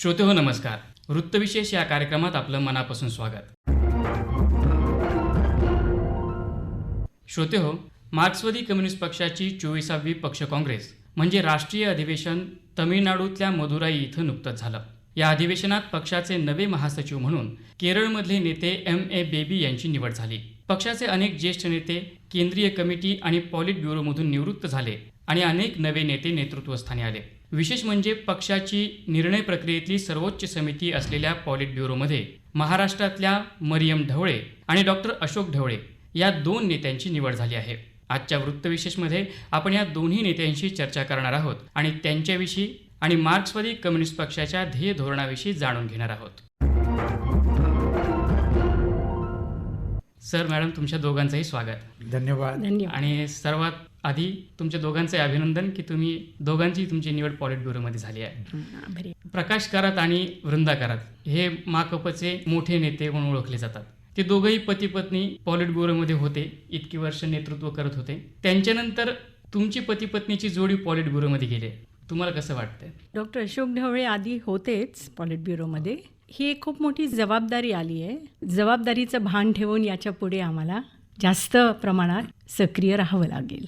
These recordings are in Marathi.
श्रोते हो नमस्कार. वृत्तविशेष या कार्यक्रमात आपलं मनापासून स्वागत. श्रोते हो मार्क्सवादी कम्युनिस्ट पक्षाची चोवीसावी पक्ष काँग्रेस म्हणजे राष्ट्रीय अधिवेशन तमिळनाडूतल्या मदुराई इथं नुकतंच झालं. या अधिवेशनात पक्षाचे नवे महासचिव म्हणून केरळमधले नेते एम ए बेबी यांची निवड झाली. पक्षाचे अनेक ज्येष्ठ नेते केंद्रीय कमिटी आणि पॉलिट ब्युरोमधून निवृत्त झाले आणि अनेक नवे नेते नेतृत्वस्थानी आले. विशेष म्हणजे पक्षाची निर्णय प्रक्रियेतली सर्वोच्च समिती असलेल्या पॉलिट ब्युरोमध्ये महाराष्ट्रातल्या मरियम ढवळे आणि डॉक्टर अशोक ढवळे या दोन नेत्यांची निवड झाली आहे. आजच्या वृत्तविशेषमध्ये आपण या दोन्ही नेत्यांशी चर्चा करणार आहोत आणि त्यांच्याविषयी आणि मार्क्सवादी कम्युनिस्ट पक्षाच्या ध्येय धोरणाविषयी जाणून घेणार आहोत. सर मॅडम तुमच्या दोघांचंही स्वागत. धन्यवाद. धन्यवाद. आणि सर्वात आधी तुमच्या दोघांचे अभिनंदन की तुम्ही दोघांची तुमची निवड पॉलिट ब्युरोमध्ये झाली आहे. प्रकाश करात आणि वृंदा करात हे माकपचे मोठे नेते म्हणून ओळखले जातात. ते दोघंही पती पत्नी पॉलिट ब्युरोमध्ये होते इतकी वर्ष नेतृत्व करत होते. त्यांच्यानंतर तुमची पती पत्नीची जोडी पॉलिट ब्युरोमध्ये गेले तुम्हाला कसं वाटतंय? डॉक्टर अशोक ढवळे आधी होतेच पॉलिट ब्युरोमध्ये ही एक खूप मोठी जबाबदारी आली आहे. जबाबदारीचं भान ठेवून याच्यापुढे आम्हाला जास्त प्रमाणात सक्रिय राहावं लागेल.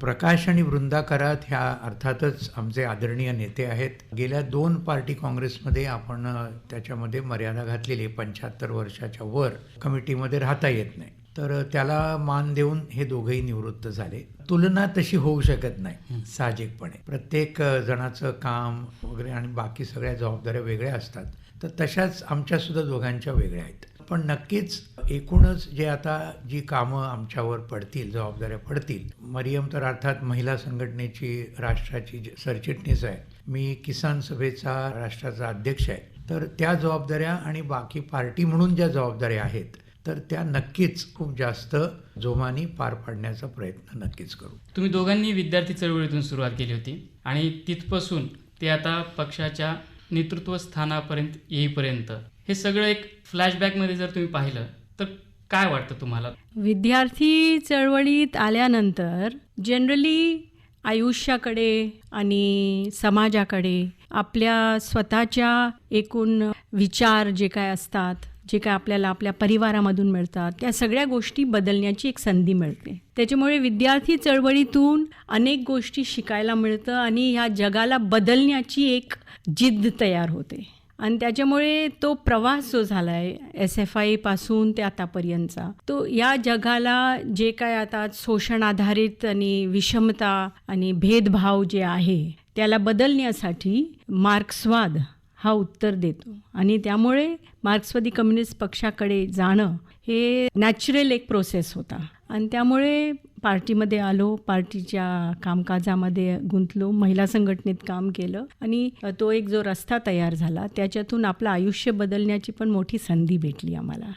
प्रकाश आणि वृंदा करात ह्या अर्थातच आमचे आदरणीय नेते आहेत. गेल्या दोन पार्टी काँग्रेसमध्ये आपण त्याच्यामध्ये मर्यादा घातलेली पंच्याहत्तर वर्षाच्या वर कमिटीमध्ये राहता येत नाही. तर त्याला मान देऊन हे दोघंही निवृत्त झाले. तुलना तशी होऊ शकत नाही साहजिकपणे. प्रत्येक जणाचं काम वगैरे आणि बाकी सगळ्या जबाबदाऱ्या वेगळ्या असतात. तर तशाच आमच्या सुद्धा दोघांच्या वेगळ्या आहेत. पण नक्कीच एकूणच जे आता जी कामं आमच्यावर पडतील जबाबदाऱ्या पडतील मरियम तर अर्थात महिला संघटनेची राष्ट्राची जी सरचिटणीस आहे मी किसान सभेचा राष्ट्राचा अध्यक्ष आहे तर त्या जबाबदाऱ्या आणि बाकी पार्टी म्हणून ज्या जबाबदाऱ्या आहेत तर त्या नक्कीच खूप जास्त जोमाने पार पाडण्याचा प्रयत्न नक्कीच करू. तुम्ही दोघांनी विद्यार्थी चळवळीतून सुरुवात केली होती आणि तिथपासून ते आता पक्षाच्या नेतृत्व स्थानापर्यंत येईपर्यंत हे सगळं एक फ्लॅशबॅकमध्ये जर तुम्ही पाहिलं तर काय वाटतं तुम्हाला? विद्यार्थी चळवळीत आल्यानंतर जनरली आयुष्याकडे आणि समाजाकडे आपल्या स्वतःच्या एकूण विचार जे काय असतात जे काय आपल्याला आपल्या परिवारामधून मिळतात त्या सगळ्या गोष्टी बदलण्याची एक संधी मिळते. त्याच्यामुळे विद्यार्थी चळवळीतून अनेक गोष्टी शिकायला मिळतं आणि ह्या जगाला बदलण्याची एक जिद्द तयार होते. आणि त्याच्यामुळे तो प्रवास जो झाला आहे एस एफ आयपासून ते आतापर्यंतचा तो या जगाला जे काय आता शोषण आधारित आणि विषमता आणि भेदभाव जे आहे त्याला बदलण्यासाठी मार्क्सवाद हा उत्तर देतो. आणि त्यामुळे मार्क्सवादी कम्युनिस्ट पक्षाकडे जाणं हे नॅचरल एक प्रोसेस होता. आणि त्यामुळे पार्टीमध्ये आलो पार्टीच्या कामकाजामध्ये गुंतलो महिला संघटनेत काम केलं आणि तो एक जो रस्ता तयार झाला त्याच्यातून आपलं आयुष्य बदलण्याची पण मोठी संधी भेटली आम्हाला.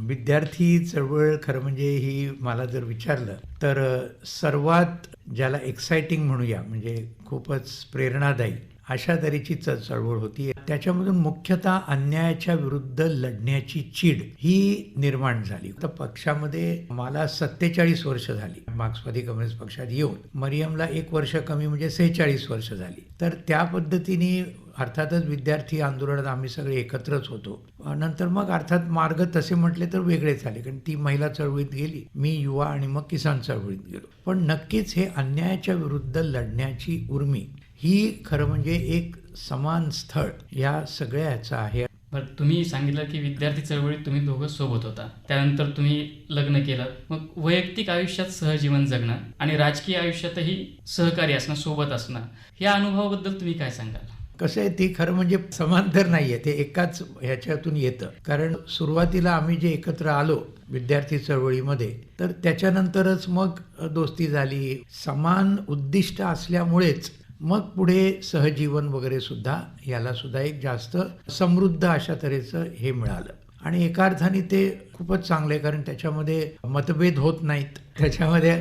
विद्यार्थी चळवळ खरं म्हणजे ही मला जर विचारलं तर सर्वात ज्याला एक्सायटिंग म्हणूया म्हणजे खूपच प्रेरणादायी अशा तऱ्हेची चळवळ होती त्याच्यामधून मुख्यतः अन्यायाच्या विरुद्ध लढण्याची चीड ही निर्माण झाली. तर पक्षामध्ये मला सत्तेचाळीस वर्ष झाली. मार्क्सवादी कम्युनिस्ट पक्षात येऊन मरियमला एक वर्ष कमी म्हणजे सेहेचाळीस वर्ष झाली. तर त्या पद्धतीने अर्थातच विद्यार्थी आंदोलनात आम्ही सगळे एकत्रच होतो. नंतर मग अर्थात मार्ग तसे म्हटले तर वेगळे झाले. कारण ती महिला चळवळीत गेली मी युवा आणि मग किसान चळवळीत गेलो. पण नक्कीच हे अन्यायाच्या विरुद्ध लढण्याची उर्मी ही खरं म्हणजे एक समान स्थळ या सगळ्या ह्याचं आहे. बरं तुम्ही सांगितलं की विद्यार्थी चळवळीत तुम्ही दोघं सोबत होता. त्यानंतर तुम्ही लग्न केलं. मग वैयक्तिक आयुष्यात सहजीवन जगणं आणि राजकीय आयुष्यातही सहकारी असणं सोबत असणं या अनुभवाबद्दल तुम्ही काय सांगाल? कसं आहे ती खरं म्हणजे समांतर नाही आहे ते एकाच ह्याच्यातून येतं. कारण सुरुवातीला आम्ही जे एकत्र आलो विद्यार्थी चळवळीमध्ये तर त्याच्यानंतरच मग दोस्ती झाली. समान उद्दिष्ट असल्यामुळेच मग पुढे सहजीवन वगैरे सुद्धा याला सुद्धा एक जास्त समृद्ध अशा तऱ्हेचं हे मिळालं. आणि एका अर्थाने ते खूपच चांगलं कारण त्याच्यामध्ये मतभेद होत नाहीत. त्याच्यामध्ये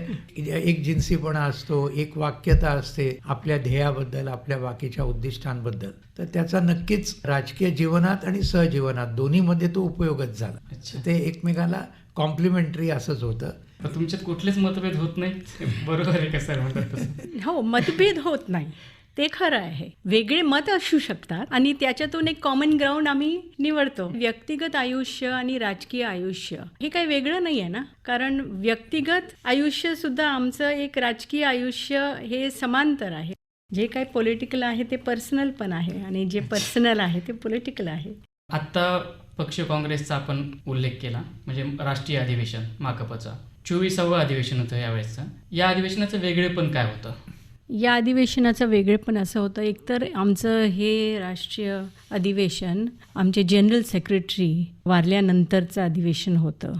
एक जिन्सीपणा असतो एक वाक्यता असते आपल्या ध्येयाबद्दल आपल्या बाकीच्या उद्दिष्टांबद्दल. तर त्याचा नक्कीच राजकीय जीवनात आणि सहजीवनात दोन्हीमध्ये तो उपयोगच झाला. ते एकमेकाला कॉम्प्लिमेंटरी असंच होतं. तुमच्यात कुठलेच मतभेद होत नाहीत? बरोबर आहे का सर म्हणतात तसं? हो मतभेद होत नाही. ते खरं आहे. वेगळे मत असू शकतात आणि त्याच्यातून एक कॉमन ग्राउंड आम्ही निवडतो. व्यक्तिगत आयुष्य आणि राजकीय आयुष्य हे काही वेगळं नाही आहे ना? कारण व्यक्तिगत आयुष्य सुद्धा आमचं एक राजकीय आयुष्य हे समांतर आहे. जे काही पॉलिटिकल आहे ते पर्सनल पण आहे आणि जे पर्सनल आहे ते पॉलिटिकल आहे. आत्ता पक्ष काँग्रेसचा आपण उल्लेख केला म्हणजे राष्ट्रीय अधिवेशन माकपचं. चोवीसावं अधिवेशन होतं यावेळेसचं. या अधिवेशनाचं वेगळेपण काय होतं? या अधिवेशनाचं वेगळेपण असं होतं. एकतर आमचं हे राष्ट्रीय अधिवेशन आमचे जनरल सेक्रेटरी वारल्यानंतरचं अधिवेशन होतं.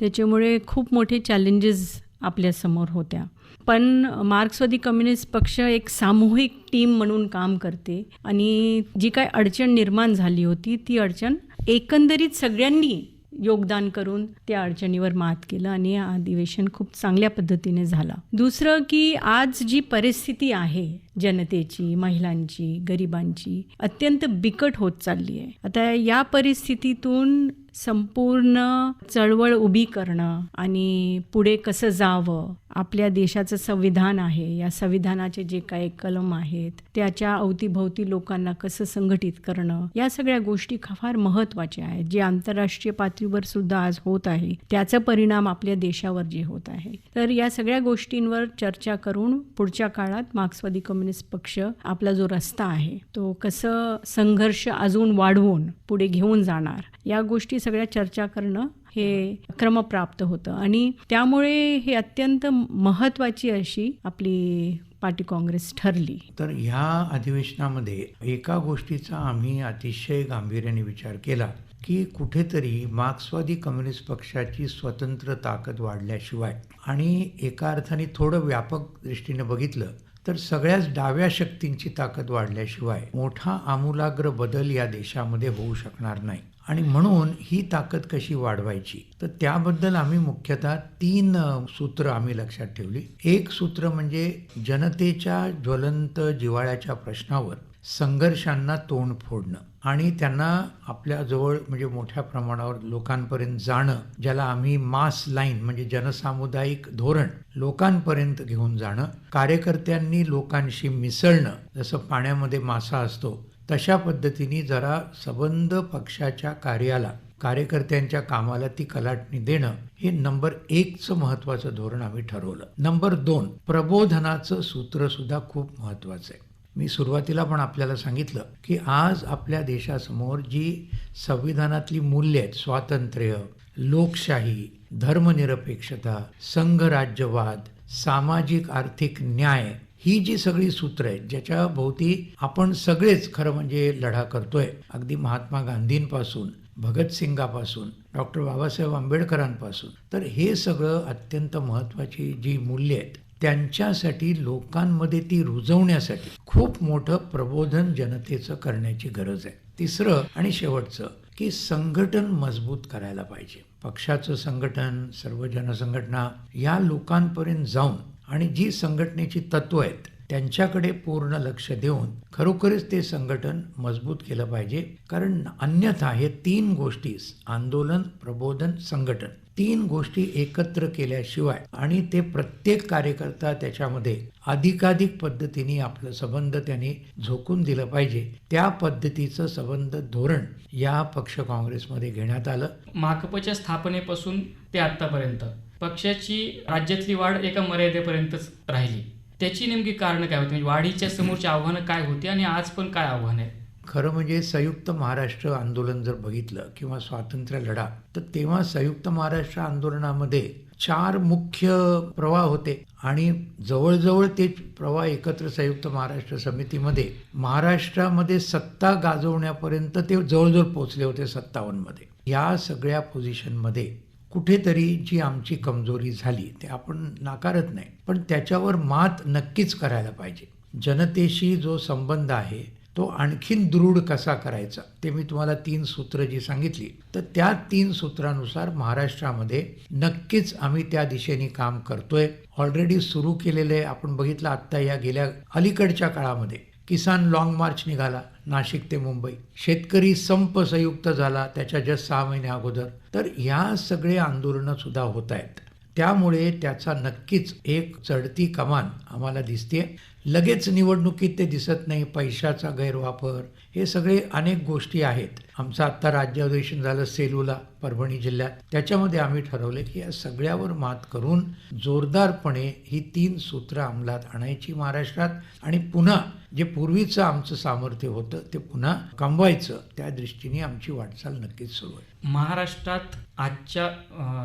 त्याच्यामुळे खूप मोठे चॅलेंजेस आपल्यासमोर होत्या. पण मार्क्सवादी कम्युनिस्ट पक्ष एक सामूहिक टीम म्हणून काम करते आणि जी काय अडचण निर्माण झाली होती ती अडचण एकंदरीत सगळ्यांनी योगदान करून त्या अडचणीवर मात केलं आणि अधिवेशन खूप चांगल्या पद्धतीने झालं. दुसरं की आज जी परिस्थिती आहे जनतेची महिलांची गरिबांची अत्यंत बिकट होत चालली आहे. आता या परिस्थितीतून संपूर्ण चळवळ उभी करणं आणि पुढे कसं जावं आपल्या देशाचं संविधान आहे या संविधानाचे जे काही कलम आहेत त्याच्या अवतीभोवती लोकांना कसं संघटित करणं या सगळ्या गोष्टी फार महत्त्वाच्या आहेत. जे आंतरराष्ट्रीय पातळीवर सुद्धा आज होत आहे त्याचा परिणाम आपल्या देशावर जे होत आहे. तर या सगळ्या गोष्टींवर चर्चा करून पुढच्या काळात मार्क्सवादी कम्युनिस्ट पक्ष आपला जो रस्ता आहे तो कसं संघर्ष अजून वाढवून पुढे घेऊन जाणार या गोष्टी सगळ्या चर्चा करणं हे क्रमप्राप्त होतं. आणि त्यामुळे हे अत्यंत महत्वाची अशी आपली पार्टी काँग्रेस ठरली. तर ह्या अधिवेशनामध्ये एका गोष्टीचा आम्ही अतिशय गांभीर्याने विचार केला की कुठेतरी मार्क्सवादी कम्युनिस्ट पक्षाची स्वतंत्र ताकद वाढल्याशिवाय आणि एका अर्थाने थोडं व्यापक दृष्टीने बघितलं तर सगळ्याच डाव्या शक्तींची ताकद वाढल्याशिवाय मोठा आमूलाग्र बदल या देशामध्ये होऊ शकणार नाही. आणि म्हणून ही ताकद कशी वाढवायची? तर त्याबद्दल आम्ही मुख्यतः तीन सूत्र आम्ही लक्षात ठेवली. एक सूत्र म्हणजे जनतेच्या ज्वलंत जिवाळ्याच्या प्रश्नावर संघर्षांना तोंड फोडणं आणि त्यांना आपल्याजवळ म्हणजे मोठ्या प्रमाणावर लोकांपर्यंत जाणं ज्याला आम्ही मास लाईन म्हणजे जनसामुदायिक धोरण लोकांपर्यंत घेऊन जाणं कार्यकर्त्यांनी लोकांशी मिसळणं जसं पाण्यामध्ये मासा असतो तशा पद्धतीने जरा सबंध पक्षाच्या कार्याला कार्यकर्त्यांच्या कामाला ती कलाटणी देणं हे नंबर एकचं महत्वाचं धोरण आम्ही ठरवलं. नंबर दोन प्रबोधनाचं सूत्र सुद्धा खूप महत्वाचं आहे. मी सुरुवातीला पण आपल्याला सांगितलं की आज आपल्या देशासमोर जी संविधानातली मूल्य आहेत स्वातंत्र्य लोकशाही धर्मनिरपेक्षता संघराज्यवाद सामाजिक आर्थिक न्याय ही जी सगळी सूत्र आहेत ज्याच्या भोवती आपण सगळेच खरं म्हणजे लढा करतोय. अगदी महात्मा गांधींपासून भगतसिंगापासून डॉक्टर बाबासाहेब आंबेडकरांपासून. तर हे सगळं अत्यंत महत्त्वाची जी मूल्य आहेत त्यांच्यासाठी लोकांमध्ये ती रुजवण्यासाठी खूप मोठं प्रबोधन जनतेचं करण्याची गरज आहे. तिसरं आणि शेवटचं की संघटन मजबूत करायला पाहिजे. पक्षाचं संघटन सर्व जनसंघटना या लोकांपर्यंत जाऊन आणि जी संघटनेची तत्व आहेत त्यांच्याकडे पूर्ण लक्ष देऊन खरोखरच ते संघटन मजबूत केलं पाहिजे. कारण अन्यथा हे तीन गोष्टी आंदोलन प्रबोधन संघटन तीन गोष्टी एकत्र केल्याशिवाय आणि ते प्रत्येक कार्यकर्ता त्याच्यामध्ये अधिकाधिक पद्धतीने आपलं संबंध त्यांनी झोकून दिलं पाहिजे. त्या पद्धतीचं संबंध धोरण या पक्ष काँग्रेसमध्ये घेण्यात आलं. माकपच्या स्थापनेपासून ते आतापर्यंत पक्षाची राज्यातली वाढ एका मर्यादेपर्यंतच राहिली. त्याची नेमकी कारण काय होती? म्हणजे वाढीच्या समोरची आव्हानं काय होती? आणि आज पण काय आव्हान आहे? खरं म्हणजे संयुक्त महाराष्ट्र आंदोलन जर बघितलं किंवा स्वातंत्र्य लढा तर तेव्हा संयुक्त महाराष्ट्र आंदोलनामध्ये चार मुख्य प्रवाह होते. आणि जवळजवळ ते प्रवाह एकत्र संयुक्त महाराष्ट्र समितीमध्ये महाराष्ट्रामध्ये सत्ता गाजवण्यापर्यंत ते जवळजवळ पोचले होते सत्तावन्नमध्ये. या सगळ्या पोझिशनमध्ये कुठेतरी जी आमची कमजोरी झाली ते आपण नाकारत नाही. पण त्याच्यावर मात नक्कीच करायला पाहिजे. जनतेशी जो संबंध आहे तो आणखीन दृढ कसा करायचा ते मी तुम्हाला तीन सूत्र जी सांगितली. तर त्या तीन सूत्रानुसार महाराष्ट्रामध्ये नक्कीच आम्ही त्या दिशेने काम करतोय. ऑलरेडी सुरू केलेले आपण बघितलं आत्ता या गेल्या अलीकडच्या काळामध्ये. किसान लॉंग मार्च निघाला नाशिक ते मुंबई. शेतकरी संप संयुक्त झाला त्याच्या जस्ट सहा महिने अगोदर. तर ह्या सगळे आंदोलनं सुद्धा होत आहेत. त्यामुळे त्याचा नक्कीच एक चढती कमान आम्हाला दिसते लगेच निवडणुकीत ते दिसत नाही पैशाचा गैरवापर. हे सगळे अनेक गोष्टी आहेत. आमचं आत्ता राज्याधिवेशन झालं सेलूला परभणी जिल्ह्यात. त्याच्यामध्ये आम्ही ठरवलं की या सगळ्यावर मात करून जोरदारपणे ही तीन सूत्र अंमलात आणायची महाराष्ट्रात आणि पुन्हा जे पूर्वीचं आमचं सामर्थ्य होतं ते पुन्हा कमवायचं त्या दृष्टीने आमची वाटचाल नक्कीच सुरू आहे. महाराष्ट्रात आजच्या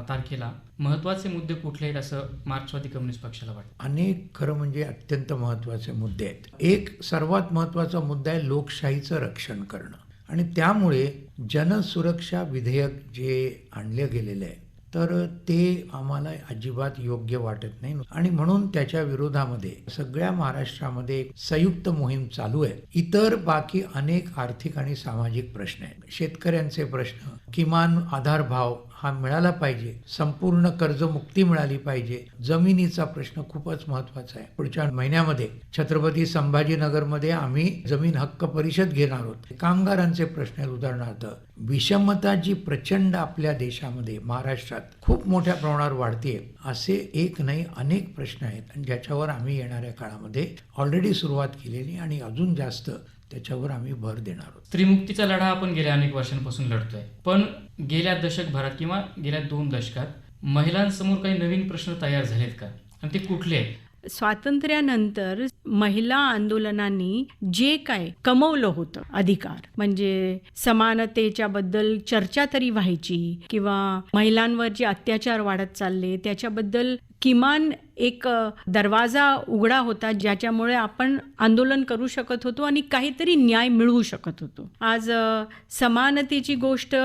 तारखेला महत्त्वाचे मुद्दे कुठले आहेत असं मार्क्सवादी कम्युनिस्ट पक्षाला वाटतं? अनेक खरं म्हणजे अत्यंत महत्त्वाचे मुद्दे आहेत. एक सर्वात महत्त्वाचा मुद्दा आहे लोकशाहीचं रक्षण करणं. आणि त्यामुळे जनसुरक्षा विधेयक जे आणले गेलेले आहे तर ते आम्हाला अजिबात योग्य वाटत नाही. आणि म्हणून त्याच्या विरोधामध्ये सगळ्या महाराष्ट्रामध्ये एक संयुक्त मोहीम चालू आहे. इतर बाकी अनेक आर्थिक आणि सामाजिक प्रश्न आहेत. शेतकऱ्यांचे प्रश्न किमान आधारभाव हा मिळाला पाहिजे. संपूर्ण कर्जमुक्ती मिळाली पाहिजे. जमिनीचा प्रश्न खूपच महत्त्वाचा आहे. पुढच्या महिन्यामध्ये छत्रपती संभाजीनगरमध्ये आम्ही जमीन हक्क परिषद घेणार आहोत. कामगारांचे प्रश्न आहेत उदाहरणार्थ विषमता जी प्रचंड आपल्या देशामध्ये महाराष्ट्रात खूप मोठ्या प्रमाणावर वाढते असे एक नाही अनेक प्रश्न आहेत. आणि ज्याच्यावर आम्ही येणाऱ्या काळामध्ये ऑलरेडी सुरुवात केलेली आणि अजून जास्त त्याच्यावर आम्ही भर देणार आहोत स्त्रीमुक्तीचा लढा आपण गेल्या अनेक वर्षांपासून लढतोय. पण गेल्या दशकभरात किंवा गेल्या दोन दशकात महिलांसमोर काही नवीन प्रश्न तयार झालेत का? आणि ते कुठले आहेत? स्वातंत्र्यानंतर महिला आंदोलनांनी जे काय कमवलं होतं अधिकार म्हणजे समानतेच्या बद्दल चर्चा तरी व्हायची किंवा महिलांवर जे अत्याचार वाढत चालले त्याच्याबद्दल किमान एक दरवाजा उघडा होता ज्याच्यामुळे आपण आंदोलन करू शकत होतो आणि काहीतरी न्याय मिळवू शकत होतो. आज समानतेची गोष्ट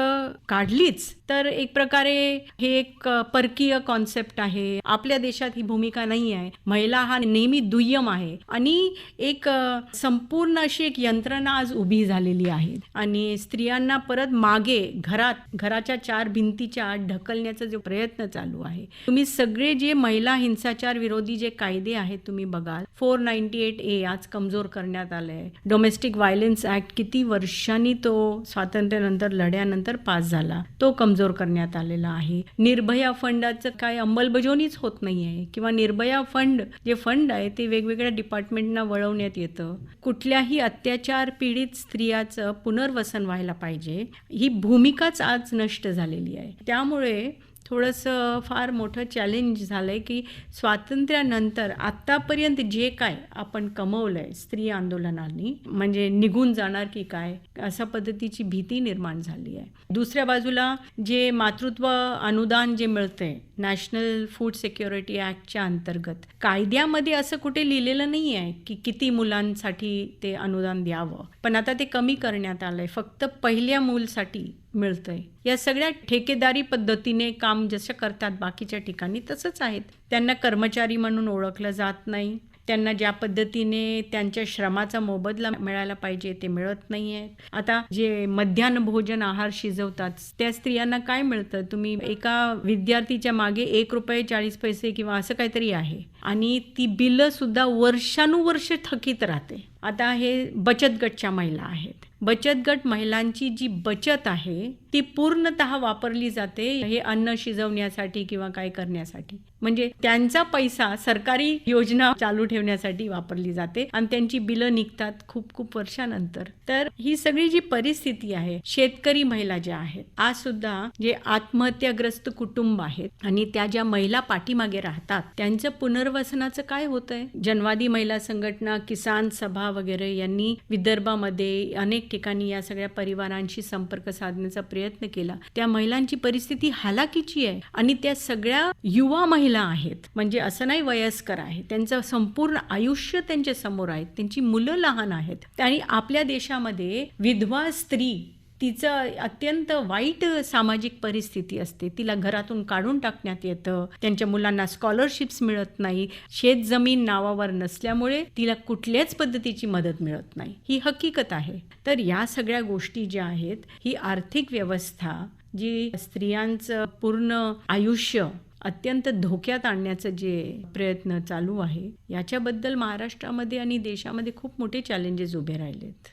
काढलीच तर एक प्रकारे हे एक परकीय कॉन्सेप्ट आहे. आपल्या देशात ही भूमिका नाही आहे. महिला हा नेहमी दुय्यम आहे आणि एक संपूर्ण अशी एक यंत्रणा आज उभी झालेली आहे. आणि स्त्रियांना परत मागे घरात घराच्या चार भिंतीच्या आत ढकलण्याचा जो प्रयत्न चालू आहे. तुम्ही सगळे जे महिला हिंसा भ्रष्टाचार विरोधी जे कायदे आहेत तुम्ही बघाल फोर नाईन्टी एट ए आज कमजोर करण्यात आलंय. डोमेस्टिक व्हायलन्स ऍक्ट किती वर्षांनी तो स्वातंत्र्यानंतर लढ्यानंतर पास झाला तो कमजोर करण्यात आलेला आहे. निर्भया फंडाचं काय अंमलबजावणीच होत नाही आहे किंवा निर्भया फंड जे फंड आहे ते वेगवेगळ्या डिपार्टमेंटना वळवण्यात येतं. कुठल्याही अत्याचार पीडित स्त्रियाचं पुनर्वसन व्हायला पाहिजे ही भूमिकाच आज नष्ट झालेली आहे. त्यामुळे थोडंसं फार मोठं चॅलेंज झालं आहे की स्वातंत्र्यानंतर आत्तापर्यंत जे काय आपण कमवलं आहे स्त्री आंदोलनांनी म्हणजे निघून जाणार की काय अशा पद्धतीची भीती निर्माण झाली आहे. दुसऱ्या बाजूला जे मातृत्व अनुदान जे मिळतंय नॅशनल फूड सिक्युरिटी ॲक्टच्या अंतर्गत कायद्यामध्ये असं कुठे लिहिलेलं नाही आहे की किती मुलांसाठी ते अनुदान द्यावं. पण आता ते कमी करण्यात आलं आहे फक्त पहिल्या मूलसाठी मिळतंय. या सगळ्या ठेकेदारी पद्धतीने काम जसं करतात बाकीच्या ठिकाणी तसंच आहेत. त्यांना कर्मचारी म्हणून ओळखलं जात नाही. त्यांना ज्या पद्धतीने त्यांच्या श्रमाचा मोबदला मिळायला पाहिजे ते मिळत नाही आहे आता जे मध्यान्ह भोजन आहार शिजवतात त्या स्त्रियांना काय मिळतं? तुम्ही एका विद्यार्थीच्या मागे एक रुपये चाळीस पैसे किंवा असं काहीतरी आहे. आणि ती बिलं सुद्धा वर्षानुवर्ष थकीत राहते. आता हे बचत गटच्या महिला आहेत. बचत गट महिलांची जी बचत आहे ती पूर्णत वापरली जाते हे अन्न शिजवण्यासाठी किंवा काय करण्यासाठी. म्हणजे त्यांचा पैसा सरकारी योजना चालू ठेवण्यासाठी वापरली जाते आणि त्यांची बिलं निघतात खूप खूप वर्षानंतर. तर ही सगळी जी परिस्थिती आहे शेतकरी महिला ज्या आहेत आज सुद्धा जे आत्महत्याग्रस्त कुटुंब आहेत आणि त्या ज्या महिला पाठीमागे राहतात त्यांचं पुनर्वसनाचं काय होतंय? जनवादी महिला संघटना किसान सभा वगैरे यांनी विदर्भामध्ये अनेक ठिकाणी या सगळ्या परिवारांशी संपर्क साधण्याचा प्रयत्न केला. त्या महिलांची परिस्थिती हालाकीची आहे आणि त्या सगळ्या युवा महिला आहेत म्हणजे असं नाही वयस्कर आहे त्यांचं संपूर्ण आयुष्य त्यांच्यासमोर आहेत त्यांची मुलं लहान आहेत. आणि आपल्या देशामध्ये विधवा स्त्री तिचं अत्यंत वाईट सामाजिक परिस्थिती असते. तिला घरातून काढून टाकण्यात येतं. त्यांच्या मुलांना स्कॉलरशिप्स मिळत नाही. शेतजमीन नावावर नसल्यामुळे तिला कुठल्याच पद्धतीची मदत मिळत नाही. ही हकीकत आहे. तर या सगळ्या गोष्टी ज्या आहेत ही आर्थिक व्यवस्था जी स्त्रियांचं पूर्ण आयुष्य अत्यंत धोक्यात आणण्याचं जे प्रयत्न चालू आहे याच्याबद्दल महाराष्ट्रामध्ये आणि देशामध्ये खूप मोठे चॅलेंजेस उभे राहिलेत.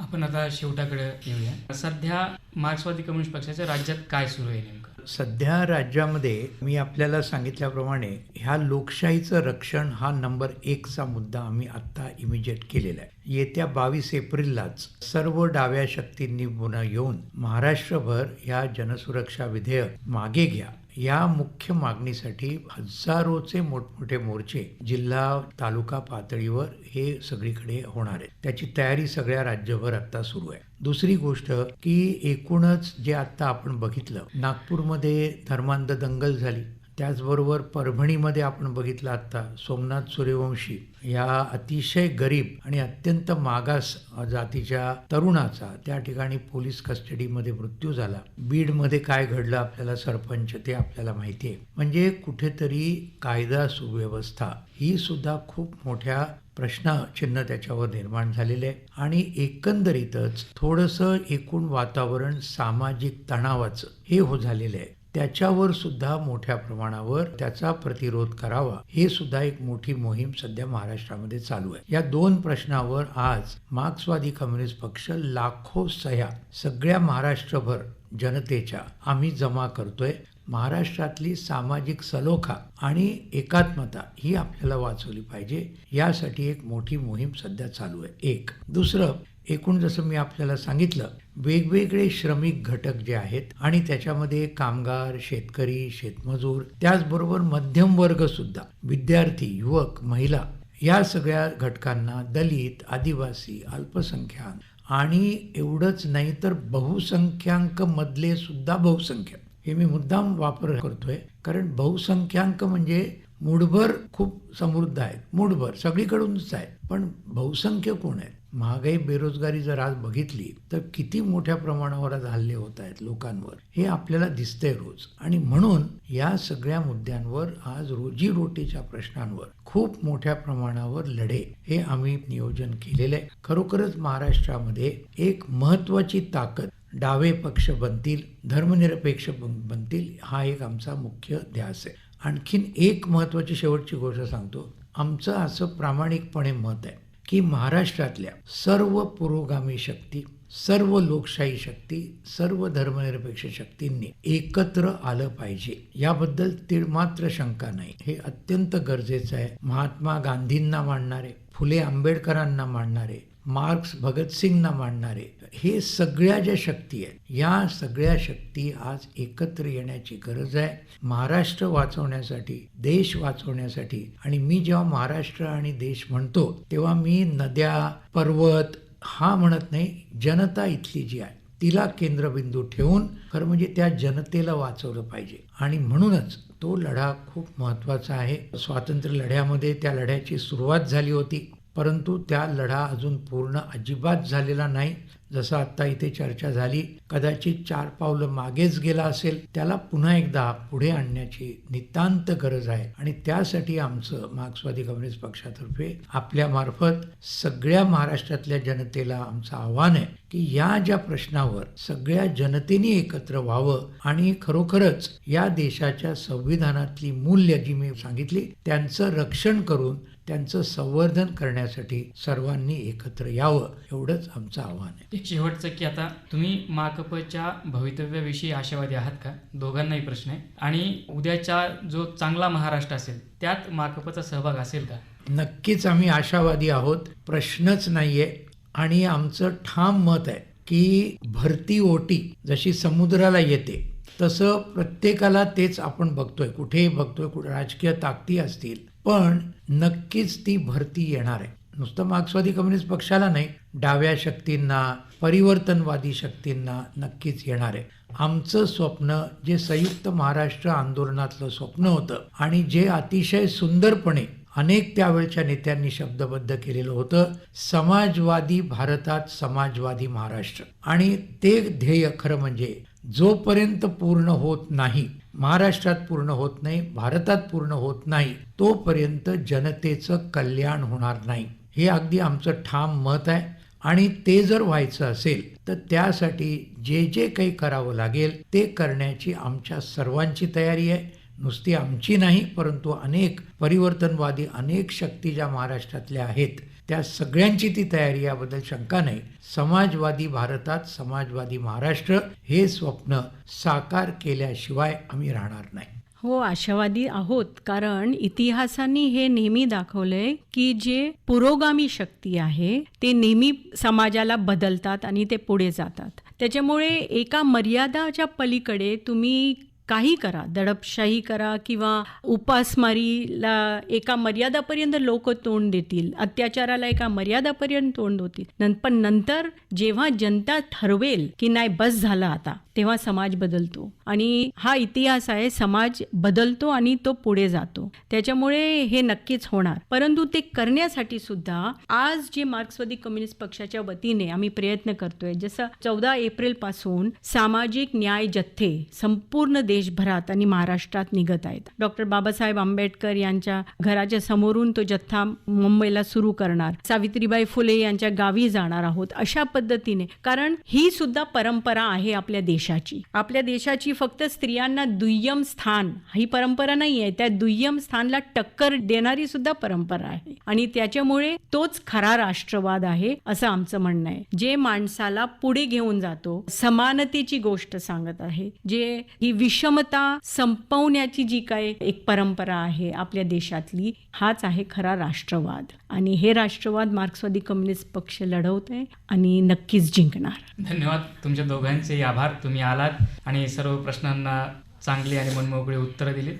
आपण आता शेवटाकडे येऊया. सध्या मार्क्सवादी कम्युनिस्ट पक्षाच्या राज्यात काय सुरू आहे नेमकं? सध्या राज्यामध्ये मी आपल्याला सांगितल्याप्रमाणे ह्या लोकशाहीचं रक्षण हा नंबर एकचा मुद्दा आम्ही आत्ता इमिजिएट केलेला आहे. येत्या बावीस एप्रिललाच सर्व डाव्या शक्तींनी पुन्हा येऊन महाराष्ट्रभर ह्या जनसुरक्षा विधेयक मागे घ्या. या मुख्य मागणीसाठी हजारोचे मोठमोठे मोर्चे जिल्हा तालुका पातळीवर हे सगळीकडे होणार आहे त्याची तयारी सगळ्या राज्यभर आता सुरू आहे. दुसरी गोष्ट की एकूणच जे आता आपण बघितलं नागपूरमध्ये धर्मांध दंगल झाली. त्याचबरोबर परभणीमध्ये आपण बघितलं आत्ता सोमनाथ सूर्यवंशी या अतिशय गरीब आणि अत्यंत मागास जातीच्या तरुणाचा त्या ठिकाणी पोलीस कस्टडीमध्ये मृत्यू झाला. बीडमध्ये काय घडलं आपल्याला सरपंच ते आपल्याला माहिती आहे. म्हणजे कुठेतरी कायदा सुव्यवस्था ही सुद्धा खूप मोठ्या प्रश्नचिन्ह त्याच्यावर निर्माण झालेले आहे. आणि एकंदरीतच थोडंसं एकूण वातावरण सामाजिक तणावाचं हे हो झालेलं आहे. त्याच्यावर सुद्धा मोठ्या प्रमाणावर त्याचा प्रतिरोध करावा. हे सुद्धा एक मोठी मोहीम सध्या महाराष्ट्रामध्ये चालू आहे. या दोन प्रश्नावर आज मार्क्सवादी कम्युनिस्ट पक्ष लाखो सह्या सगळ्या महाराष्ट्रभर जनतेच्या आम्ही जमा करतोय. महाराष्ट्रातली सामाजिक सलोखा आणि एकात्मता ही आपल्याला वाचवली पाहिजे. यासाठी एक मोठी मोहीम सध्या चालू आहे. एक. दुसरं एकूण जसं मी आपल्याला सांगितलं वेगवेगळे श्रमिक घटक जे आहेत आणि त्याच्यामध्ये कामगार शेतकरी शेतमजूर त्याचबरोबर मध्यम वर्ग सुद्धा विद्यार्थी युवक महिला या सगळ्या घटकांना दलित आदिवासी अल्पसंख्याक आणि एवढंच नाही तर बहुसंख्याक मधले सुद्धा बहुसंख्याक. हे मी मुद्दाम वापर करतोय कारण बहुसंख्याक म्हणजे मूठभर खूप समृद्ध आहेत. मूठभर सगळीकडूनच आहेत. पण बहुसंख्य कोण आहेत? महागाई बेरोजगारी जर आज बघितली तर किती मोठ्या प्रमाणावर आज हल्ले होत आहेत लोकांवर? हे आपल्याला दिसतंय रोज. आणि म्हणून या सगळ्या मुद्द्यांवर आज रोजीरोटीच्या प्रश्नांवर खूप मोठ्या प्रमाणावर लढे हे आम्ही नियोजन केलेलं आहे. खरोखरच महाराष्ट्रामध्ये एक महत्वाची ताकद डावे पक्ष बनतील धर्मनिरपेक्ष बन- बनतील हा एक आमचा मुख्य ध्यास आहे. आणखीन एक महत्वाची शेवटची गोष्ट सांगतो. आमचं असं प्रामाणिकपणे मत आहे. की महाराष्ट्रातल्या सर्व पुरोगामी शक्ती सर्व लोकशाही शक्ती सर्व धर्मनिरपेक्ष शक्तींनी एकत्र आलं पाहिजे. याबद्दल तिळमात्र शंका नाही. हे अत्यंत गरजेचं आहे. महात्मा गांधींना मांडणारे फुले आंबेडकरांना मांडणारे मार्क्स भगतसिंगना मांडणारे हे सगळ्या ज्या शक्ती आहेत या सगळ्या शक्ती आज एकत्र येण्याची गरज आहे. महाराष्ट्र वाचवण्यासाठी देश वाचवण्यासाठी आणि मी जेव्हा महाराष्ट्र आणि देश म्हणतो तेव्हा मी नद्या पर्वत हा म्हणत नाही जनता इथली जी आहे तिला केंद्रबिंदू ठेवून खरं म्हणजे त्या जनतेला वाचवलं पाहिजे. आणि म्हणूनच तो लढा खूप महत्त्वाचा आहे. स्वातंत्र्य लढ्यामध्ये त्या लढ्याची सुरुवात झाली होती परंतु त्या लढा अजून पूर्ण अजिबात झालेला नाही. जसं आत्ता इथे चर्चा झाली कदाचित चार पावलं मागेच गेला असेल त्याला पुन्हा एकदा पुढे आणण्याची नितांत गरज आहे. आणि त्यासाठी आमचं मार्क्सवादी कम्युनिस्ट पक्षातर्फे आपल्या मार्फत सगळ्या महाराष्ट्रातल्या जनतेला आमचं आव्हान आहे की या ज्या प्रश्नावर सगळ्या जनतेने एकत्र व्हावं आणि खरोखरच या देशाच्या संविधानातली मूल्य जी मी सांगितली त्यांचं रक्षण करून त्यांचं संवर्धन करण्यासाठी सर्वांनी एकत्र यावं एवढंच आमचं आव्हान आहे. शेवटचं की आता तुम्ही माकपच्या भवितव्याविषयी आशावादी आहात का? दोघांनाही प्रश्न आहे. आणि उद्याचा जो चांगला महाराष्ट्र असेल त्यात माकपचा सहभाग असेल का? नक्कीच आम्ही आशावादी आहोत प्रश्नच नाहीये. आणि आमचं ठाम मत आहे की भरती ओटी जशी समुद्राला येते तसं प्रत्येकाला तेच आपण बघतोय. कुठेही बघतोय कुठे राजकीय ताकदी असतील पण नक्कीच ती भरती येणार आहे. नुसतं मार्क्सवादी कम्युनिस्ट पक्षाला नाही डाव्या शक्तींना परिवर्तनवादी शक्तींना नक्कीच येणार आहे. आमचं स्वप्न जे संयुक्त महाराष्ट्र आंदोलनातलं स्वप्न होतं आणि जे अतिशय सुंदरपणे अनेक त्यावेळच्या नेत्यांनी शब्दबद्ध केलेलं होतं समाजवादी भारतात समाजवादी महाराष्ट्र. आणि ते ध्येय खरं म्हणजे जोपर्यंत पूर्ण होत नाही महाराष्ट्रात पूर्ण होत नाही भारतात पूर्ण होत नाही तोपर्यंत जनतेचं कल्याण होणार नाही. हे अगदी आमचं ठाम मत आहे. आणि ते जर व्हायचं असेल तर त्यासाठी जे जे काही करावं लागेल ते करण्याची आमच्या सर्वांची तयारी आहे. नुसती आमची नाही परंतु अनेक परिवर्तनवादी अनेक शक्ती ज्या महाराष्ट्रातल्या आहेत त्या सगळ्यांची ती तयारी याबद्दल शंका नाही. समाजवादी भारतात समाजवादी महाराष्ट्र हे स्वप्न साकार केल्याशिवाय आम्ही राहणार नाही. हो आशावादी आहोत. कारण इतिहासाने हे नेहमी दाखवलंय की जे पुरोगामी शक्ती आहे ते नेहमी समाजाला बदलतात आणि ते पुढे जातात. त्याच्यामुळे एका मर्यादाच्या पलीकडे तुम्ही काही करा दडपशाही करा किंवा उपासमारीला एका मर्यादापर्यंत लोक तोंड देतील अत्याचाराला एका मर्यादापर्यंत तोंड होतील पण नंतर जेव्हा जनता ठरवेल की नाही बस झाला आता तेव्हा समाज बदलतो. आणि हा इतिहास आहे समाज बदलतो आणि तो पुढे जातो. त्याच्यामुळे हे नक्कीच होणार. परंतु ते करण्यासाठी सुद्धा आज जे मार्क्सवादी कम्युनिस्ट पक्षाच्या वतीने आम्ही प्रयत्न करतोय जसं चौदा एप्रिलपासून सामाजिक न्याय जथ्थे संपूर्ण देशभरात आणि महाराष्ट्रात निघत आहेत. डॉक्टर बाबासाहेब आंबेडकर यांच्या घराच्या समोरून तो जथ्था मुंबईला सुरू करणार. सावित्रीबाई फुले यांच्या गावी जाणार आहोत अशा पद्धतीने. कारण ही सुद्धा परंपरा आहे आपल्या देशाची. आपल्या देशाची फक्त स्त्रियांना दुय्यम स्थान ही परंपरा नाही आहे त्या दुय्यम स्थानला टक्कर देणारी सुद्धा परंपरा आहे. आणि त्याच्यामुळे तोच खरा राष्ट्रवाद आहे असं आमचं म्हणणं आहे. जे माणसाला पुढे घेऊन जातो समानतेची गोष्ट सांगत आहे. जे ही विषमता संपवण्याची जी काय एक परंपरा आहे आपल्या देशातली हाच आहे खरा राष्ट्रवाद. आणि हे राष्ट्रवाद मार्क्सवादी कम्युनिस्ट पक्ष लढवत आहे आणि नक्कीच जिंकणार. धन्यवाद. तुमच्या दोघांचे आभार. तुम्ही आलात आणि सर्व प्रश्नांना चांगली आणि मनमोकळी उत्तरं दिली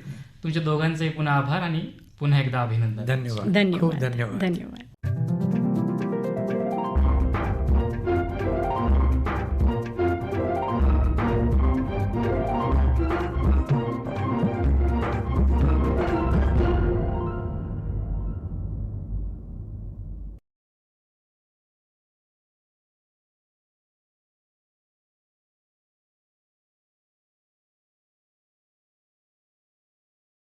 तुमच्या दोघांचे पुन्हा आभार आणि पुन्हा एकदा अभिनंदन. धन्यवाद. धन्यवाद. धन्यवाद. धन्यवाद.